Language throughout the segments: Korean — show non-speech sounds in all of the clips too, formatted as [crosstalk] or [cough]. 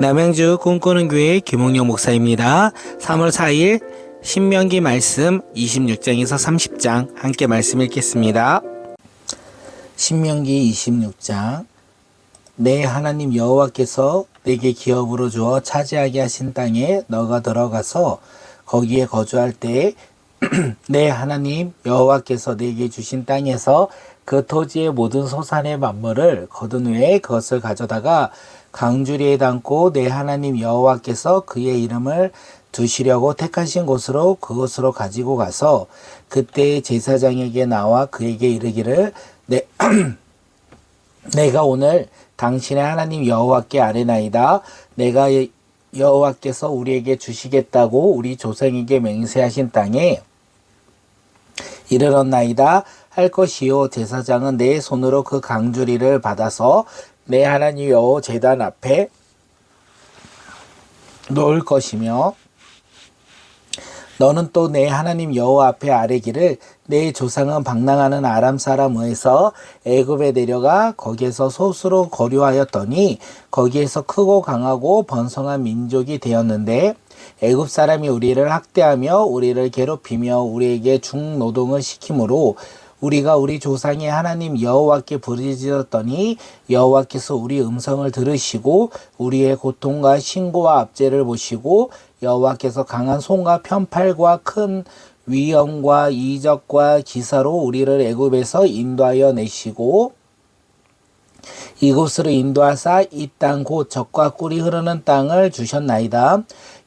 남양주 꿈꾸는 교회 김홍영 목사입니다. 3월 4일 신명기 말씀 26장에서 30장 함께 말씀 읽겠습니다. 신명기 26장 내 하나님 여호와께서 내게 기업으로 주어 차지하게 하신 땅에 너가 들어가서 거기에 거주할 때에 [clears throat] 내 하나님 여호와께서 내게 주신 땅에서 그 토지의 모든 소산의 만물을 거둔 후에 그것을 가져다가 강주리에 담고 내 하나님 여호와께서 그의 이름을 두시려고 택하신 곳으로 그곳으로 가지고 가서 그때 제사장에게 나와 그에게 이르기를 내 [clears throat] 내가 오늘 당신의 하나님 여호와께 아뢰나이다. 내가 여호와께서 우리에게 주시겠다고 우리 조상에게 맹세하신 땅에 이르렀나이다 할 것이요 제사장은 내 손으로 그 강주리를 받아서 내 하나님 여호 제단 앞에 놓을 것이며 너는 또 내 하나님 여호와 앞에 아뢰기를 내 조상은 방랑하는 아람 사람에서 애굽에 내려가 거기에서 소수로 거류하였더니 거기에서 크고 강하고 번성한 민족이 되었는데 애굽 사람이 우리를 학대하며 우리를 괴롭히며 우리에게 중노동을 시키므로 우리가 우리 조상의 하나님 여호와께 부르짖었더니 여호와께서 우리 음성을 들으시고 우리의 고통과 신고와 압제를 보시고 여호와께서 강한 손과 편팔과 큰 위엄과 이적과 기사로 우리를 애굽에서 인도하여 내시고 이곳으로 인도하사 이 땅 곧 적과 꿀이 흐르는 땅을 주셨나이다.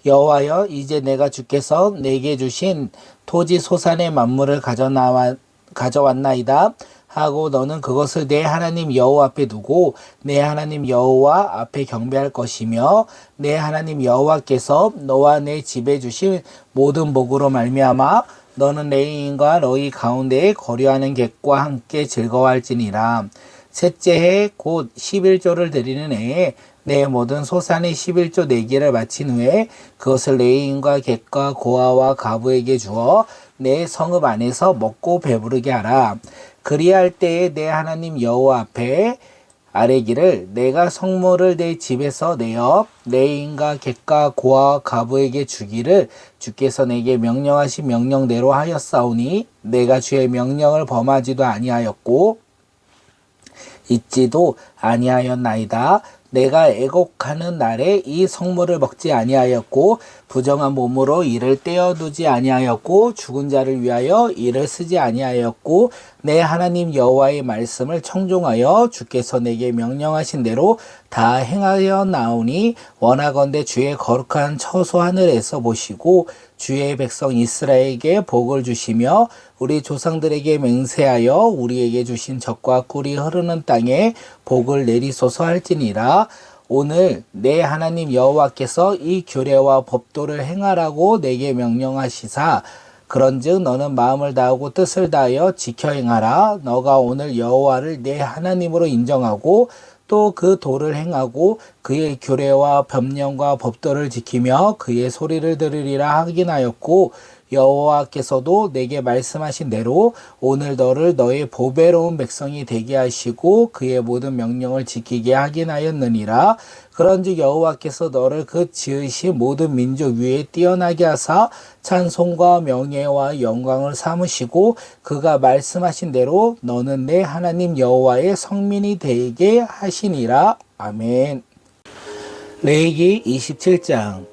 여호와여 이제 내가 주께서 내게 주신 토지 소산의 만물을 가져 나와 가져왔나이다. 하고 너는 그것을 내 하나님 여호와 앞에 두고 내 하나님 여호와 앞에 경배할 것이며 내 하나님 여호와께서 너와 내 집에 주신 모든 복으로 말미암아 너는 레인과 너희 가운데에 거류하는 객과 함께 즐거워할지니라 셋째 해 곧 11조를 드리는 해에 내 모든 소산의 11조 내기를 마친 후에 그것을 레인과 객과 고아와 가부에게 주어 내 성읍 안에서 먹고 배부르게 하라. 그리할 때에 내 하나님 여호와 앞에 아뢰기를 내가 성물을 내 집에서 내어 레인과 객과 고아 가부에게 주기를 주께서 내게 명령하신 명령대로 하였사오니 내가 주의 명령을 범하지도 아니하였고 잊지도 아니하였나이다. 내가 애곡하는 날에 이 성물을 먹지 아니하였고 부정한 몸으로 이를 떼어두지 아니하였고 죽은 자를 위하여 이를 쓰지 아니하였고 내 하나님 여호와의 말씀을 청종하여 주께서 내게 명령하신 대로 다 행하여 나오니 원하건대 주의 거룩한 처소 하늘에서 보시고 주의 백성 이스라엘에게 복을 주시며 우리 조상들에게 맹세하여 우리에게 주신 적과 꿀이 흐르는 땅에 복을 내리소서 할지니라. 오늘 내 하나님 여호와께서 이 규례와 법도를 행하라고 내게 명령하시사 그런즉 너는 마음을 다하고 뜻을 다하여 지켜 행하라. 너가 오늘 여호와를 내 하나님으로 인정하고 또 그 도를 행하고 그의 규례와 법령과 법도를 지키며 그의 소리를 들으리라 하긴 하였고 여호와께서도 내게 말씀하신 대로 오늘 너를 너의 보배로운 백성이 되게 하시고 그의 모든 명령을 지키게 하긴 하였느니라. 그런즉 여호와께서 너를 그 지으신 모든 민족 위에 뛰어나게 하사 찬송과 명예와 영광을 삼으시고 그가 말씀하신 대로 너는 내 하나님 여호와의 성민이 되게 하시니라. 아멘. 레이기 27장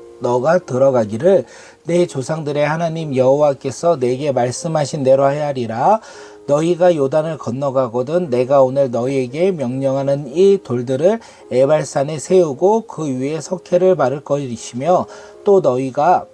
너가 들어가기를 내 조상들의 하나님 여호와께서 내게 말씀하신 대로 하야리라. 너희가 요단을 건너가거든 내가 오늘 너희에게 명령하는 이 돌들을 에발산에 세우고 그 위에 석회를 바를 것이며 또 너희가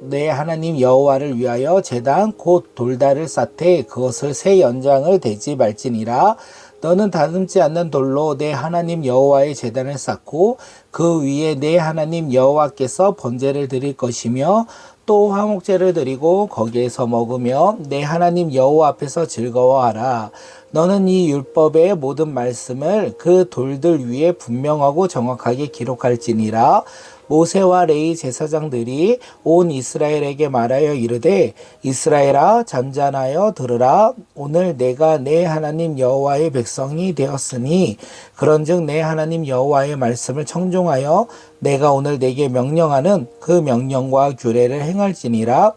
내 하나님 여호와를 위하여 제단 곧 돌다를 쌓되 그것을 새 연장을 대지 말지니라. 너는 다듬지 않는 돌로 내 하나님 여호와의 제단을 쌓고 그 위에 내 하나님 여호와께서 번제를 드릴 것이며 또 화목제를 드리고 거기에서 먹으며 내 하나님 여호와 앞에서 즐거워하라. 너는 이 율법의 모든 말씀을 그 돌들 위에 분명하고 정확하게 기록할지니라. 모세와 레이 제사장들이 온 이스라엘에게 말하여 이르되 이스라엘아 잔잔하여 들으라 오늘 내가 내 하나님 여호와의 백성이 되었으니 그런즉 내 하나님 여호와의 말씀을 청종하여 내가 오늘 내게 명령하는 그 명령과 규례를 행할지니라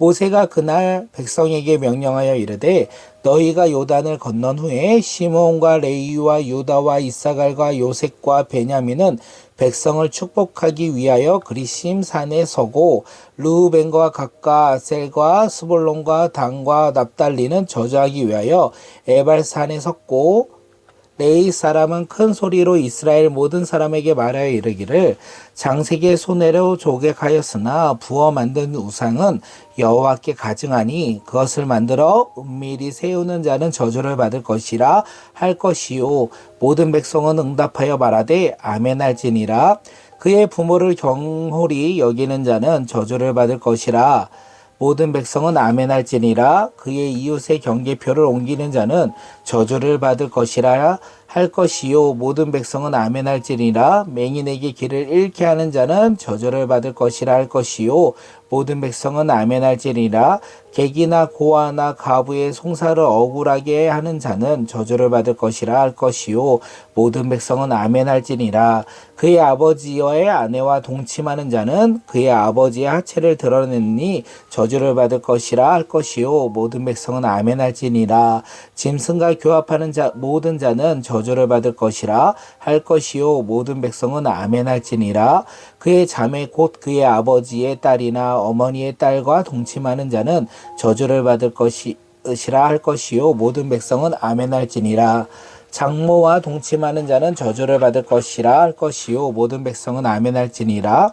모세가 그날 백성에게 명령하여 이르되 너희가 요단을 건넌 후에 시몬과 레이와 유다와 이사갈과 요셉과 베냐민은 백성을 축복하기 위하여 그리심 산에 서고 르우벤과 각과 아셀과 스볼론과 단과 납달리는 저주하기 위하여 에발산에 섰고 레이 사람은 큰 소리로 이스라엘 모든 사람에게 말하여 이르기를 장색의 손해로 조객하였으나 부어 만든 우상은 여호와께 가증하니 그것을 만들어 은밀히 세우는 자는 저주를 받을 것이라 할 것이요. 모든 백성은 응답하여 말하되 아멘할지니라. 그의 부모를 경홀히 여기는 자는 저주를 받을 것이라 모든 백성은 아멘할지니라. 그의 이웃의 경계표를 옮기는 자는 저주를 받을 것이라 할 것이요. 모든 백성은 아멘할지니라. 맹인에게 길을 잃게 하는 자는 저주를 받을 것이라 할 것이요 모든 백성은 아멘할지니라. 객이나 고아나 가부의 송사를 억울하게 하는 자는 저주를 받을 것이라 할 것이요. 모든 백성은 아멘할지니라. 그의 아버지의 아내와 동침하는 자는 그의 아버지의 하체를 드러내니 저주를 받을 것이라 할 것이요. 모든 백성은 아멘할지니라. 짐승과 교합하는 자 모든 자는 저주를 받을 것이라 할 것이요. 모든 백성은 아멘할지니라. 그의 자매 곧 그의 아버지의 딸이나 어머니의 딸과 동침하는 자는 저주를 받을 것이라 할 것이요. 모든 백성은 아멘할지니라. 장모와 동침하는 자는 저주를 받을 것이라 할 것이요. 모든 백성은 아멘할지니라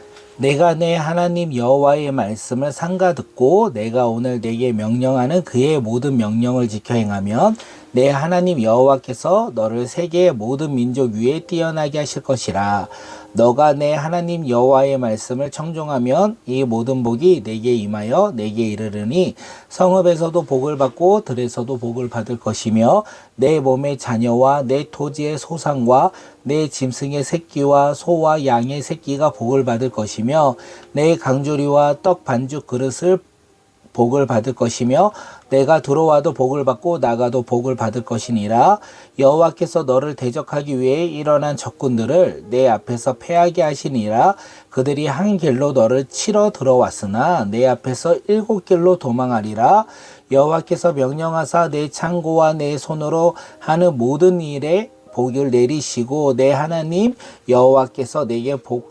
내가 내 하나님 여호와의 말씀을 상가 듣고 내가 오늘 내게 명령하는 그의 모든 명령을 지켜 행하면 내 하나님 여호와께서 너를 세계의 모든 민족 위에 뛰어나게 하실 것이라. 너가 내 하나님 여호와의 말씀을 청종하면 이 모든 복이 내게 임하여 내게 이르르니 성읍에서도 복을 받고 들에서도 복을 받을 것이며 내 몸의 자녀와 내 토지의 소상과 내 짐승의 새끼와 소와 양의 새끼가 복을 받을 것이며 내 강조리와 떡 반죽 그릇을 복을 받을 것이며 내가 들어와도 복을 받고 나가도 복을 받을 것이니라. 여호와께서 너를 대적하기 위해 일어난 적군들을 내 앞에서 패하게 하시니라. 그들이 한 길로 너를 치러 들어왔으나 내 앞에서 일곱 길로 도망하리라. 여호와께서 명령하사 내 창고와 내 손으로 하는 모든 일에 복을 내리시고 내 하나님 여호와께서 내게 복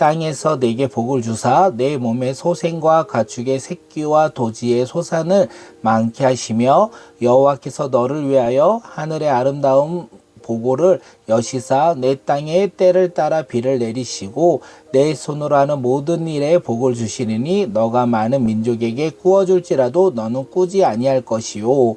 땅에서 내게 복을 주사 내 몸의 소생과 가축의 새끼와 도지의 소산을 많게 하시며 여호와께서 너를 위하여 하늘의 아름다운 보고를 여시사 내 땅에 때를 따라 비를 내리시고 내 손으로 하는 모든 일에 복을 주시리니 너가 많은 민족에게 구워줄지라도 너는 꾸지 아니할 것이요.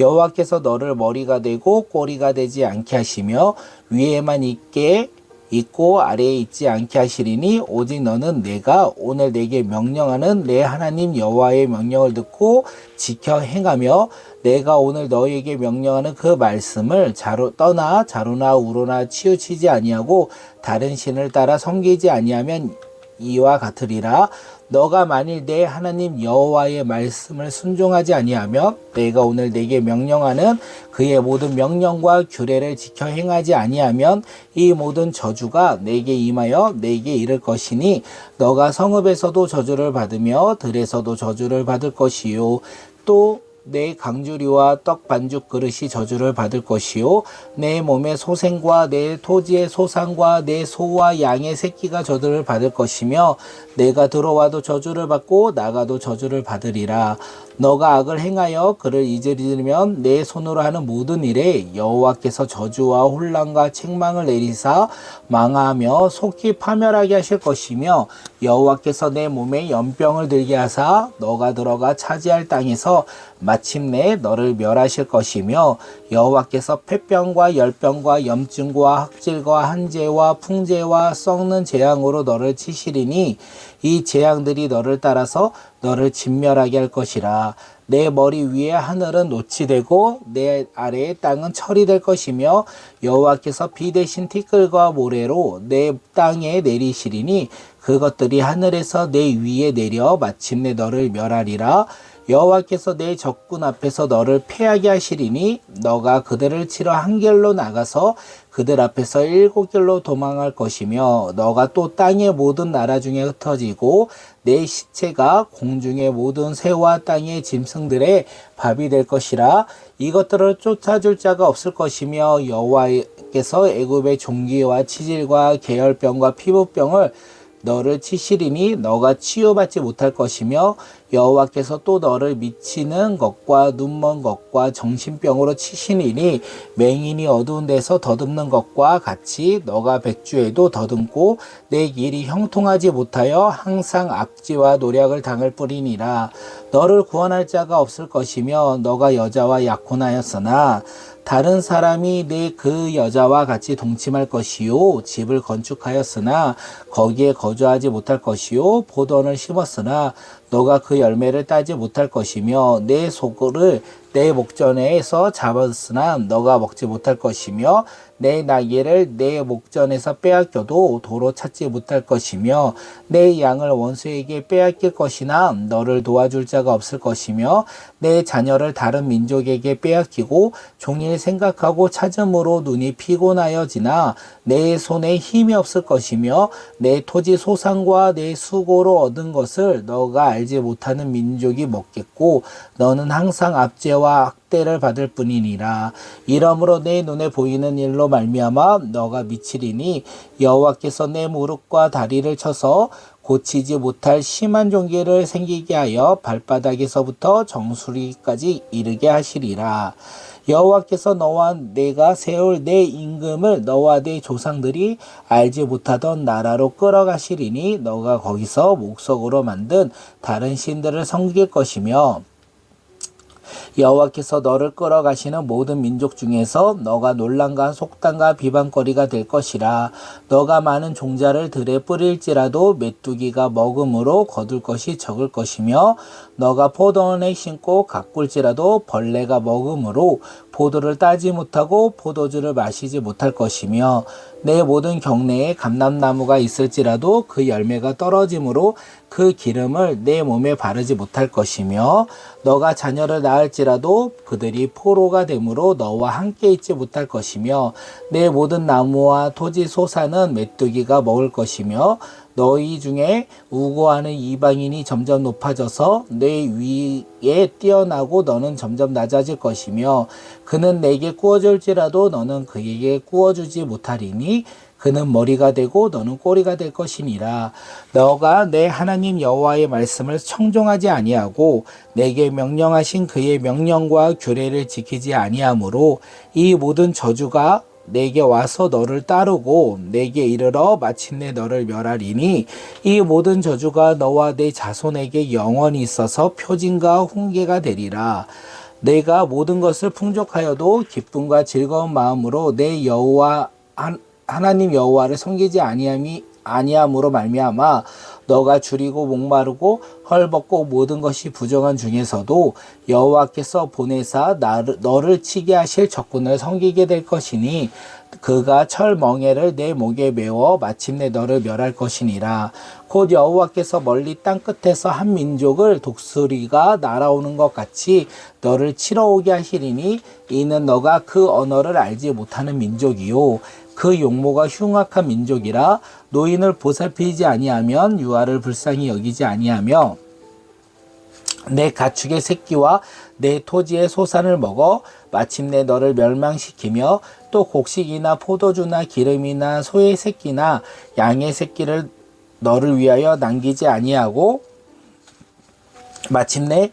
여호와께서 너를 머리가 되고 꼬리가 되지 않게 하시며 위에만 있게 있고 아래에 있지 않게 하시리니 오직 너는 내가 오늘 내게 명령하는 내 하나님 여호와의 명령을 듣고 지켜 행하며 내가 오늘 너희에게 명령하는 그 말씀을 자로 떠나 자로나 우로나 치우치지 아니하고 다른 신을 따라 섬기지 아니하면 이와 같으리라 너가 만일 내 하나님 여호와의 말씀을 순종하지 아니하면 내가 오늘 내게 명령하는 그의 모든 명령과 규례를 지켜 행하지 아니하면 이 모든 저주가 내게 임하여 내게 이를 것이니 너가 성읍에서도 저주를 받으며 들에서도 저주를 받을 것이요. 또 내 강주리와 떡 반죽 그릇이 저주를 받을 것이요. 내 몸의 소생과 내 토지의 소상과 내 소와 양의 새끼가 저주를 받을 것이며 내가 들어와도 저주를 받고 나가도 저주를 받으리라. 너가 악을 행하여 그를 잊으리면 내 손으로 하는 모든 일에 여호와께서 저주와 혼란과 책망을 내리사 망하며 속히 파멸하게 하실 것이며 여호와께서 내 몸에 연병을 들게 하사 너가 들어가 차지할 땅에서 마 침내 너를 멸하실 것이며 여호와께서 폐병과 열병과 염증과 학질과 한재와 풍재와 썩는 재앙으로 너를 치시리니 이 재앙들이 너를 따라서 너를 진멸하게 할 것이라. 내 머리 위에 하늘은 노치 되고 내 아래의 땅은 철이 될 것이며 여호와께서 비 대신 티끌과 모래로 내 땅에 내리시리니 그것들이 하늘에서 내 위에 내려 마침내 너를 멸하리라 여호와께서 내 적군 앞에서 너를 패하게 하시리니 너가 그들을 치러 한 길로 나가서 그들 앞에서 일곱 길로 도망할 것이며 너가 또 땅의 모든 나라 중에 흩어지고 내 시체가 공중의 모든 새와 땅의 짐승들의 밥이 될 것이라. 이것들을 쫓아줄 자가 없을 것이며 여호와께서 애굽의 종기와 치질과 계열병과 피부병을 너를 치시리니 너가 치유받지 못할 것이며 여호와께서 또 너를 미치는 것과 눈먼 것과 정신병으로 치시리니 맹인이 어두운 데서 더듬는 것과 같이 너가 백주에도 더듬고 내 길이 형통하지 못하여 항상 압지와 노력을 당할 뿐이니라. 너를 구원할 자가 없을 것이며 너가 여자와 약혼하였으나 다른 사람이 내 그 여자와 같이 동침할 것이요. 집을 건축하였으나 거기에 거주하지 못할 것이요. 보돈을 심었으나 너가 그 열매를 따지 못할 것이며 내 소굴을 내 목전에서 잡았으나 너가 먹지 못할 것이며 내 나귀를 내 목전에서 빼앗겨도 도로 찾지 못할 것이며 내 양을 원수에게 빼앗길 것이나 너를 도와줄 자가 없을 것이며 내 자녀를 다른 민족에게 빼앗기고 종일 생각하고 찾음으로 눈이 피곤하여지나 내 손에 힘이 없을 것이며 내 토지 소상과 내 수고로 얻은 것을 너가 알지 못하는 민족이 먹겠고 너는 항상 압제와 학대를 받을 뿐이니라. 이러므로 내 눈에 보이는 일로 말미암아 너가 미치리니 여호와께서 내 무릎과 다리를 쳐서 고치지 못할 심한 종괴를 생기게 하여 발바닥에서부터 정수리까지 이르게 하시리라 여호와께서 너와 내가 세울 내 임금을 너와 내 조상들이 알지 못하던 나라로 끌어가시리니 너가 거기서 목석으로 만든 다른 신들을 섬길 것이며 여호와께서 너를 끌어가시는 모든 민족 중에서 너가 논란과 속단과 비방거리가 될 것이라. 너가 많은 종자를 들에 뿌릴지라도 메뚜기가 먹음으로 거둘 것이 적을 것이며 너가 포도원에 심고 가꿀지라도 벌레가 먹음으로 포도를 따지 못하고 포도주를 마시지 못할 것이며 내 모든 경내에 감람나무가 있을지라도 그 열매가 떨어짐으로 그 기름을 내 몸에 바르지 못할 것이며 너가 자녀를 낳을지 라도 그들이 포로가 되므로 너와 함께 있지 못할 것이며 내 모든 나무와 토지 소사는 메뚜기가 먹을 것이며 너희 중에 우고하는 이방인이 점점 높아져서 내 위에 뛰어나고 너는 점점 낮아질 것이며 그는 내게 구워줄지라도 너는 그에게 구워주지 못하리니 그는 머리가 되고 너는 꼬리가 될 것이니라. 너가 내 하나님 여호와의 말씀을 청종하지 아니하고 내게 명령하신 그의 명령과 규례를 지키지 아니하므로 이 모든 저주가 내게 와서 너를 따르고 내게 이르러 마침내 너를 멸하리니 이 모든 저주가 너와 내 자손에게 영원히 있어서 표징과 훈계가 되리라. 내가 모든 것을 풍족하여도 기쁨과 즐거운 마음으로 내 여호와 한- 하나님 여호와를 섬기지 아니함이 아니함으로 말미암아 너가 줄이고 목마르고 헐벗고 모든 것이 부정한 중에서도 여호와께서 보내사 나를, 너를 치게 하실 적군을 섬기게 될 것이니 그가 철 멍에를 내 목에 메워 마침내 너를 멸할 것이니라. 곧 여호와께서 멀리 땅 끝에서 한 민족을 독수리가 날아오는 것 같이 너를 치러 오게 하시리니 이는 너가 그 언어를 알지 못하는 민족이요 그 용모가 흉악한 민족이라 노인을 보살피지 아니하면 유아를 불쌍히 여기지 아니하며 내 가축의 새끼와 내 토지의 소산을 먹어 마침내 너를 멸망시키며 또 곡식이나 포도주나 기름이나 소의 새끼나 양의 새끼를 너를 위하여 남기지 아니하고 마침내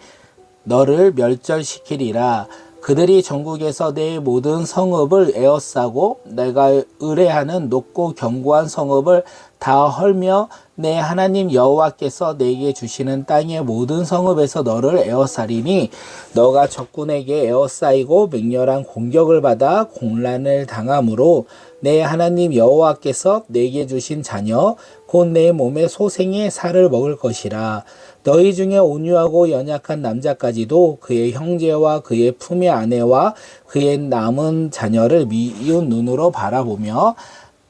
너를 멸절시키리라. 그들이 전국에서 내 모든 성읍을 에워싸고 내가 의뢰하는 높고 견고한 성읍을 다 헐며 내 하나님 여호와께서 내게 주시는 땅의 모든 성읍에서 너를 에워싸리니 너가 적군에게 에워싸이고 맹렬한 공격을 받아 공란을 당함으로 내 하나님 여호와께서 내게 주신 자녀 곧 내 몸의 소생의 살을 먹을 것이라 너희 중에 온유하고 연약한 남자까지도 그의 형제와 그의 품의 아내와 그의 남은 자녀를 미운 눈으로 바라보며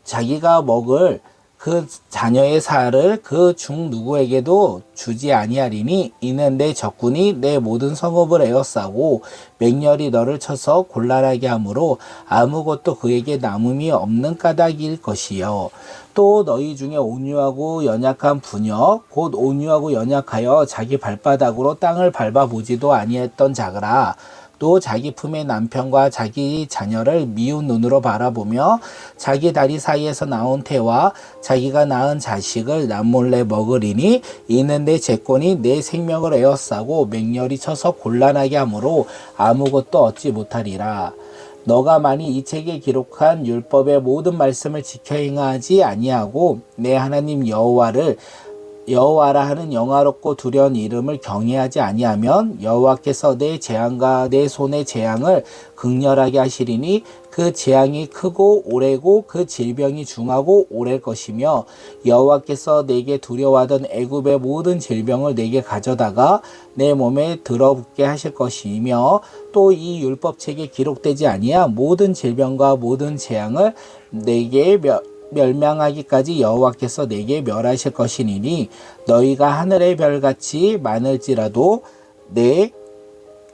자기가 먹을 그 자녀의 살을 그 중 누구에게도 주지 아니하리니 이는 내 적군이 내 모든 성읍을 에워싸고 맹렬히 너를 쳐서 곤란하게 하므로 아무것도 그에게 남음이 없는 까닭일 것이요 또 너희 중에 온유하고 연약한 부녀 곧 온유하고 연약하여 자기 발바닥으로 땅을 밟아보지도 아니했던 자그라 또 자기 품의 남편과 자기 자녀를 미운 눈으로 바라보며 자기 다리 사이에서 나온 태와 자기가 낳은 자식을 남몰래 먹으리니 이는 내 재권이 내 생명을 에워싸고 맹렬히 쳐서 곤란하게 하므로 아무것도 얻지 못하리라. 너가 만일 이 책에 기록한 율법의 모든 말씀을 지켜 행하지 아니하고 내 하나님 여호와를 여호와라 하는 영화롭고 두려운 이름을 경외하지 아니하면 여호와께서 내 재앙과 내 손의 재앙을 극렬하게 하시리니 그 재앙이 크고 오래고 그 질병이 중하고 오래일 것이며 여호와께서 내게 두려워하던 애굽의 모든 질병을 내게 가져다가 내 몸에 들어붙게 하실 것이며 또 이 율법책에 기록되지 아니한 모든 질병과 모든 재앙을 내게 며, 멸망하기까지 여호와께서 내게 멸하실 것이니니 너희가 하늘의 별같이 많을지라도 내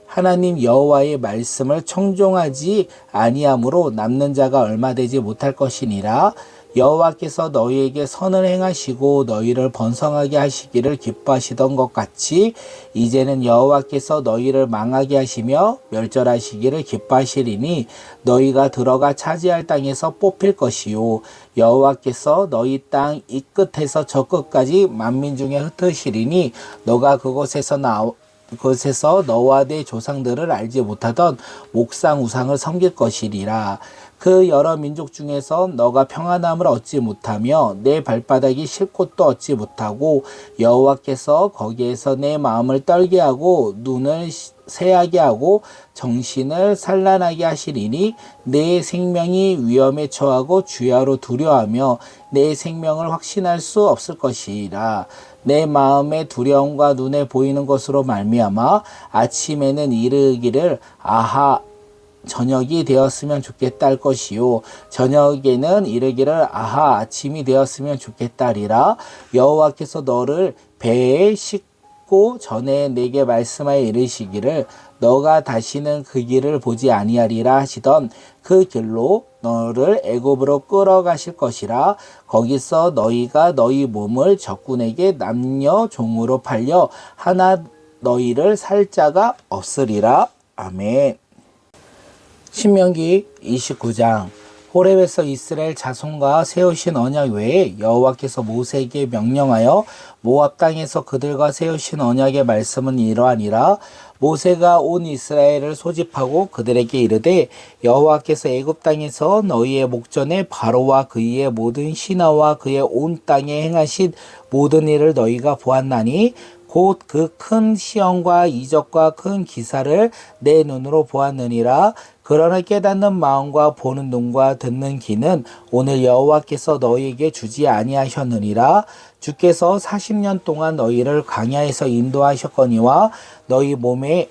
하나님 여호와의 말씀을 청종하지 아니함으로 남는 자가 얼마 되지 못할 것이니라 여호와께서 너희에게 선을 행하시고 너희를 번성하게 하시기를 기뻐하시던 것 같이 이제는 여호와께서 너희를 망하게 하시며 멸절하시기를 기뻐하시리니 너희가 들어가 차지할 땅에서 뽑힐 것이요 여호와께서 너희 땅 이 끝에서 저 끝까지 만민 중에 흩으시리니 너가 그곳에서 나오 그곳에서 너와 내 조상들을 알지 못하던 목상 우상을 섬길 것이리라. 그 여러 민족 중에서 너가 평안함을 얻지 못하며 내 발바닥이 쉴 곳도 얻지 못하고 여호와께서 거기에서 내 마음을 떨게 하고 눈을 새하게 하고 정신을 산란하게 하시리니 내 생명이 위험에 처하고 주야로 두려워하며 내 생명을 확신할 수 없을 것이라. 내 마음의 두려움과 눈에 보이는 것으로 말미암아 아침에는 이르기를 아하 저녁이 되었으면 좋겠다 할 것이요. 저녁에는 이르기를 아하 아침이 되었으면 좋겠다리라. 여호와께서 너를 배에 싣고 전에 내게 말씀하여 이르시기를 너가 다시는 그 길을 보지 아니하리라 하시던 그 길로 너를 애굽으로 끌어가실 것이라. 거기서 너희가 너희 몸을 적군에게 남녀 종으로 팔려 하나 너희를 살 자가 없으리라. 아멘. 신명기 29장. 호렙에서 이스라엘 자손과 세우신 언약 외에 여호와께서 모세에게 명령하여 모압 땅에서 그들과 세우신 언약의 말씀은 이러하니라. 모세가 온 이스라엘을 소집하고 그들에게 이르되 여호와께서 애굽 땅에서 너희의 목전에 바로와 그의 모든 신하와 그의 온 땅에 행하신 모든 일을 너희가 보았나니 곧 그 큰 시험과 이적과 큰 기사를 내 눈으로 보았느니라 그러나 깨닫는 마음과 보는 눈과 듣는 귀는 오늘 여호와께서 너희에게 주지 아니하셨느니라. 주께서 40년 동안 너희를 광야에서 인도하셨거니와 너희 몸에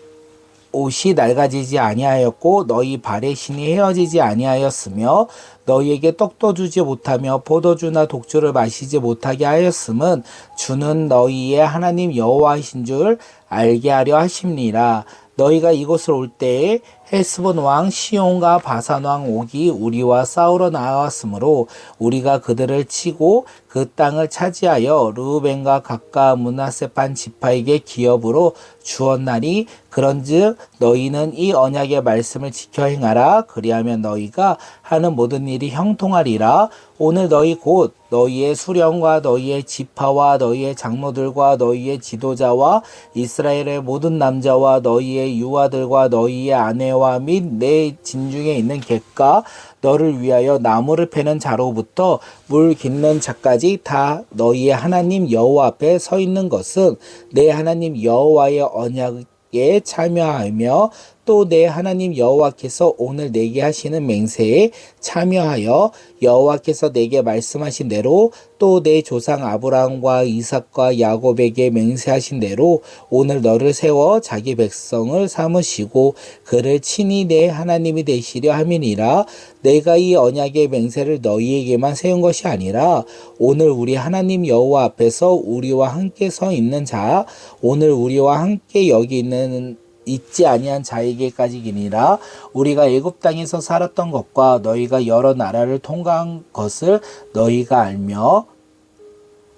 옷이 낡아지지 아니하였고 너희 발의 신이 헤어지지 아니하였으며 너희에게 떡도 주지 못하며 포도주나 독주를 마시지 못하게 하였음은 주는 너희의 하나님 여호와이신 줄 알게 하려 하심니라 너희가 이곳을 올 때에 헤스본 왕 시온과 바산 왕 옥이 우리와 싸우러 나왔으므로 우리가 그들을 치고 그 땅을 차지하여 르우벤과 각과 문하세판 지파에게 기업으로 주었나니 그런즉 너희는 이 언약의 말씀을 지켜 행하라. 그리하면 너희가 하는 모든 일이 형통하리라. 오늘 너희 곧 너희의 수령과 너희의 지파와 너희의 장로들과 너희의 지도자와 이스라엘의 모든 남자와 너희의 유아들과 너희의 아내와 및 내 진중에 있는 객과 너를 위하여 나무를 패는 자로부터 물 깃는 자까지 다 너희의 하나님 여호와 앞에 서 있는 것은 내 하나님 여호와의 언약 에 참여하며 또 내 하나님 여호와께서 오늘 내게 하시는 맹세에 참여하여 여호와께서 내게 말씀하신 대로 또 내 조상 아브라함과 이삭과 야곱에게 맹세하신 대로 오늘 너를 세워 자기 백성을 삼으시고 그를 친히 내 하나님이 되시려 함이니라. 내가 이 언약의 맹세를 너희에게만 세운 것이 아니라 오늘 우리 하나님 여호와 앞에서 우리와 함께 서 있는 자 오늘 우리와 함께 여기 있는 있지 아니한 자에게까지이니라. 우리가 애굽 땅에서 살았던 것과 너희가 여러 나라를 통과한 것을 너희가 알며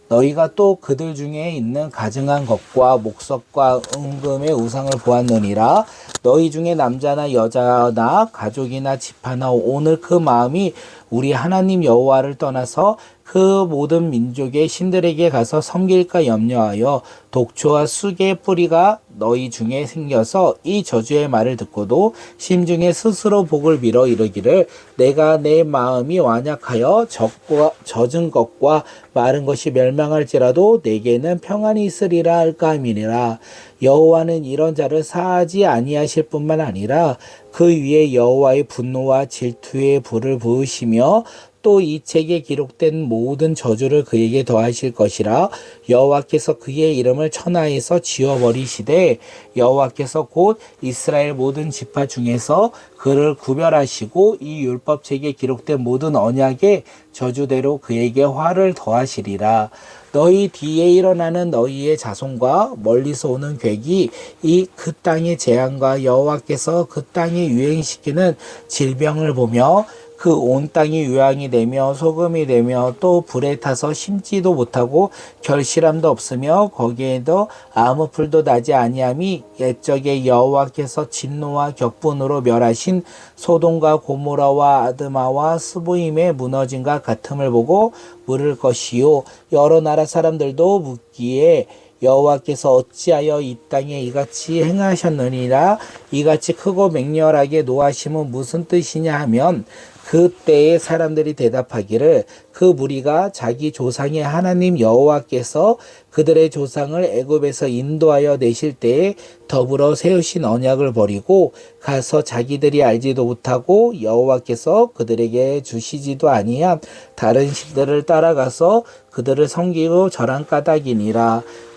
너희가 또 그들 중에 있는 가증한 것과 목석과 은금의 우상을 보았느니라. 너희 중에 남자나 여자나 가족이나 집하나 오늘 그 마음이 우리 하나님 여호와를 떠나서 그 모든 민족의 신들에게 가서 섬길까 염려하여 독초와 쑥의 뿌리가 너희 중에 생겨서 이 저주의 말을 듣고도 심중에 스스로 복을 빌어 이르기를 내가 내 마음이 완약하여 적과 젖은 것과 마른 것이 멸망할지라도 내게는 평안이 있으리라 할까 함이니라. 여호와는 이런 자를 사하지 아니하실 뿐만 아니라 그 위에 여호와의 분노와 질투의 불을 부으시며 또 이 책에 기록된 모든 저주를 그에게 더하실 것이라 여호와께서 그의 이름을 천하에서 지워버리시되 여호와께서 곧 이스라엘 모든 지파 중에서 그를 구별하시고 이 율법책에 기록된 모든 언약의 저주대로 그에게 화를 더하시리라. 너희 뒤에 일어나는 너희의 자손과 멀리서 오는 괴기 이 그 땅의 재앙과 여호와께서 그 땅에 유행시키는 질병을 보며 그 온 땅이 유황이 되며 소금이 되며 또 불에 타서 심지도 못하고 결실함도 없으며 거기에도 아무 풀도 나지 아니함이 옛적에 여호와께서 진노와 격분으로 멸하신 소돔과 고모라와 아드마와 스보임의 무너짐과 같음을 보고 물을 것이요. 여러 나라 사람들도 묻기에 여호와께서 어찌하여 이 땅에 이같이 행하셨느니라? 이같이 크고 맹렬하게 노하심은 무슨 뜻이냐 하면 그때의 사람들이 대답하기를 그 무리가 자기 조상의 하나님 여호와께서 그들의 조상을 애굽에서 인도하여 내실 때에 더불어 세우신 언약을 버리고 가서 자기들이 알지도 못하고 여호와께서 그들에게 주시지도 아니한 다른 신들을 따라가서 그들을 섬기고 절한 까닭이니라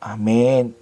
아멘.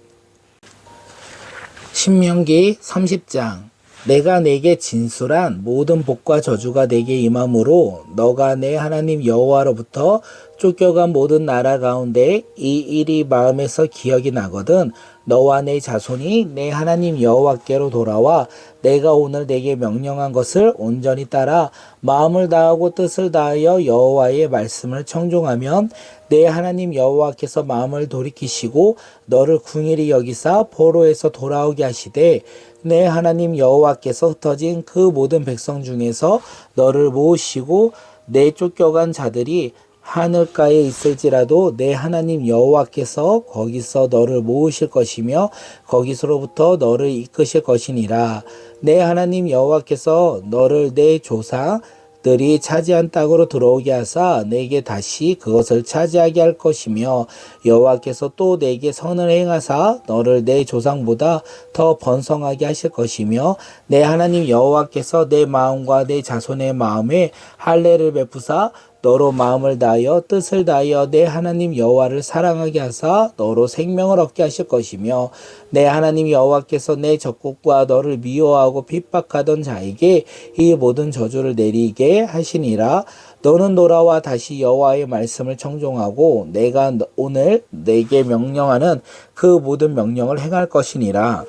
신명기 30장 내가 내게 진술한 모든 복과 저주가 내게 임함으로 너가 내 하나님 여호와로부터 쫓겨간 모든 나라 가운데 이 일이 마음에서 기억이 나거든 너와 내 자손이 내 하나님 여호와께로 돌아와 내가 오늘 내게 명령한 것을 온전히 따라 마음을 다하고 뜻을 다하여 여호와의 말씀을 청종하면 내 하나님 여호와께서 마음을 돌이키시고 너를 궁일이 여기사 포로에서 돌아오게 하시되 내 하나님 여호와께서 흩어진 그 모든 백성 중에서 너를 모으시고 내 쫓겨간 자들이 하늘가에 있을지라도 내 하나님 여호와께서 거기서 너를 모으실 것이며 거기서로부터 너를 이끄실 것이니라. 내 하나님 여호와께서 너를 내 조상 들이 차지한 땅으로 들어오게 하사 내게 다시 그것을 차지하게 할 것이며 여호와께서 또 내게 선을 행하사 너를 내 조상보다 더 번성하게 하실 것이며 내 하나님 여호와께서 내 마음과 내 자손의 마음에 할례를 베푸사 너로 마음을 다하여 뜻을 다하여 내 하나님 여호와를 사랑하게 하사 너로 생명을 얻게 하실 것이며 내 하나님 여호와께서 내 적국과 너를 미워하고 핍박하던 자에게 이 모든 저주를 내리게 하시니라. 너는 돌아와 다시 여호와의 말씀을 청종하고 내가 너- 오늘 내게 명령하는 그 모든 명령을 행할 것이니라.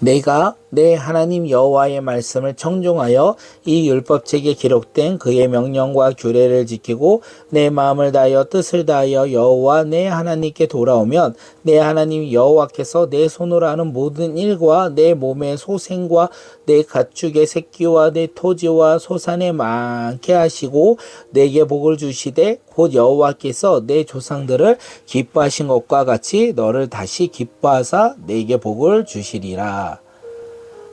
내가 내 하나님 여호와의 말씀을 청종하여 이 율법책에 기록된 그의 명령과 규례를 지키고 내 마음을 다하여 뜻을 다하여 여호와 내 하나님께 돌아오면 내 하나님 여호와께서 내 손으로 하는 모든 일과 내 몸의 소생과 내 가축의 새끼와 내 토지와 소산에 많게 하시고 내게 복을 주시되 곧 여호와께서 내 조상들을 기뻐하신 것과 같이 너를 다시 기뻐하사 내게 복을 주시리라.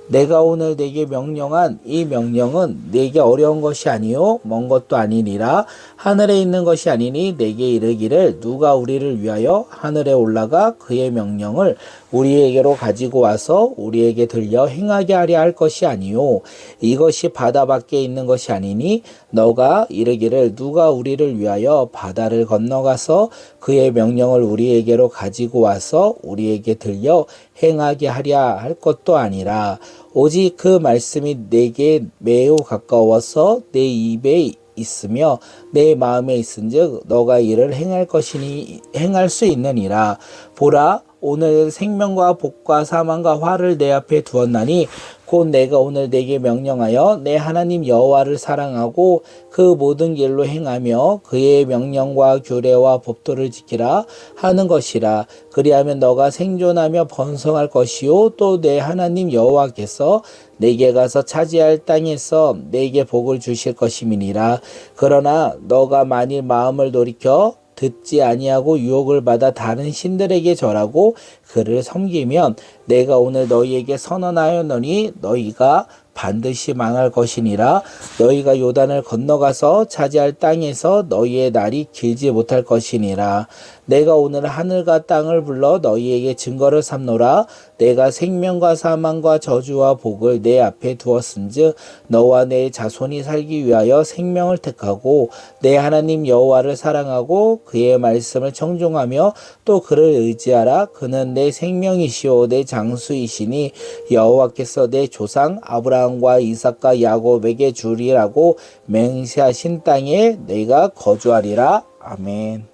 내가 오늘 내게 명령한 이 명령은 내게 어려운 것이 아니요 먼 것도 아니니라. 하늘에 있는 것이 아니니 내게 이르기를 누가 우리를 위하여 하늘에 올라가 그의 명령을 우리에게로 가지고 와서 우리에게 들려 행하게 하려 할 것이 아니요 이것이 바다 밖에 있는 것이 아니니 너가 이르기를 누가 우리를 위하여 바다를 건너가서 그의 명령을 우리에게로 가지고 와서 우리에게 들려 행하게 하려 할 것도 아니라 오직 그 말씀이 내게 매우 가까워서 내 입에 있으며 내 마음에 있은즉 너가 이를 행할 것이니 행할 수 있느니라. 보라 오늘 생명과 복과 사망과 화를 내 앞에 두었나니 곧 내가 오늘 내게 명령하여 내 하나님 여호와를 사랑하고 그 모든 길로 행하며 그의 명령과 규례와 법도를 지키라 하는 것이라. 그리하면 너가 생존하며 번성할 것이요 또 내 하나님 여호와께서 내게 가서 차지할 땅에서 내게 복을 주실 것임이니라. 그러나 너가 만일 마음을 돌이켜 듣지 아니하고 유혹을 받아 다른 신들에게 절하고 그를 섬기면 내가 오늘 너희에게 선언하였노니 너희가 반드시 망할 것이니라. 너희가 요단을 건너가서 차지할 땅에서 너희의 날이 길지 못할 것이니라 내가 오늘 하늘과 땅을 불러 너희에게 증거를 삼노라. 내가 생명과 사망과 저주와 복을 내 앞에 두었은즉 너와 내 자손이 살기 위하여 생명을 택하고 내 하나님 여호와를 사랑하고 그의 말씀을 청종하며 또 그를 의지하라. 그는 내 생명이시오 내 장수이시니 여호와께서 내 조상 아브라함과 이삭과 야곱에게 주리라고 맹세하신 땅에 내가 거주하리라. 아멘.